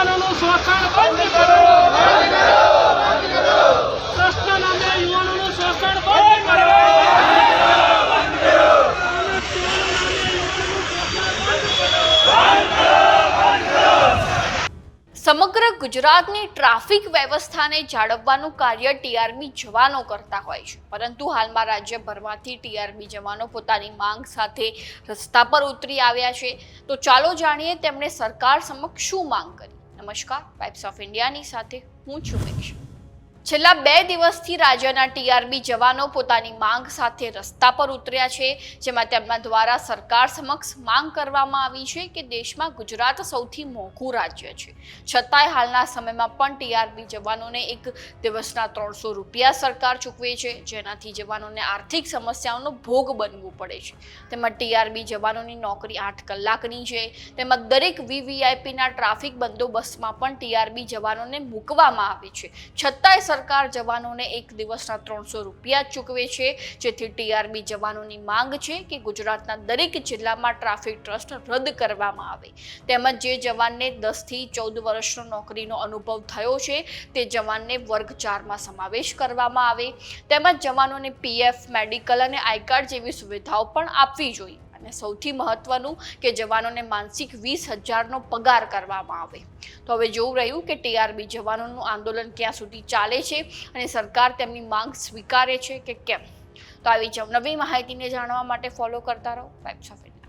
યુવાનોનું શોષણ બંધ સમગ્ર ગુજરાતની ટ્રાફિક વ્યવસ્થાને જાળવવાનું કાર્ય ટીઆરબી જવાનો કરતા હોય છે. પરંતુ હાલમાં રાજ્યભરમાંથી ટીઆરબી જવાનો પોતાની માંગ સાથે રસ્તા પર ઉતરી આવ્યા છે. તો ચાલો જાણીએ તેમણે સરકાર સમક્ષ શું માંગ કરી. નમસ્કાર પાઇપ્સ ઓફ ઇન્ડિયાની સાથે હું છું મેક્ષ. છેલ્લા બે દિવસથી રાજ્યના ટીઆરબી જવાનો પોતાની માંગ સાથે રસ્તા પર ઉતર્યા છે, જેમાં તેમના દ્વારા સરકાર સમક્ષ માંગ કરવામાં આવી છે કે દેશમાં ગુજરાત સૌથી મોંઘું રાજ્ય છે. છતાંય હાલના સમયમાં પણ ટીઆરબી જવાનોને એક દિવસના ત્રણસો રૂપિયા સરકાર ચૂકવે છે, જેનાથી જવાનોને આર્થિક સમસ્યાઓનો ભોગ બનવું પડે છે. તેમાં ટીઆરબી જવાનોની નોકરી આઠ કલાકની છે, તેમાં દરેક વીવીઆઈપીના ટ્રાફિક બંદોબસ્તમાં પણ ટીઆરબી જવાનોને મૂકવામાં આવે છે. છતાંય સરકાર જવાનોને એક દિવસના ત્રણસો રૂપિયા ચૂકવે છે. જેથી ટીઆરબી જવાનોની માંગ છે કે ગુજરાતના દરેક જિલ્લામાં ટ્રાફિક ટ્રસ્ટ રદ કરવામાં આવે. તેમજ જે જવાનને દસથી ચૌદ વર્ષનો નોકરીનો અનુભવ થયો છે, તે જવાનને વર્ગ ચારમાં સમાવેશ કરવામાં આવે. તેમજ જવાનોને પીએફ, મેડિકલ અને આઈ કાર્ડ જેવી સુવિધાઓ પણ આપવી જોઈએ. અને સૌથી મહત્વનું કે જવાનોને માનસિક વીસ હજારનો પગાર કરવામાં આવે. તો હવે જોવું રહ્યું કે ટીઆરબી જવાનોનું આંદોલન ક્યાં સુધી ચાલે છે અને સરકાર તેમની માંગ સ્વીકારે છે કે કેમ? તો આવી જ નવી માહિતીને જાણવા માટે ફોલો કરતા રહો. Pipes of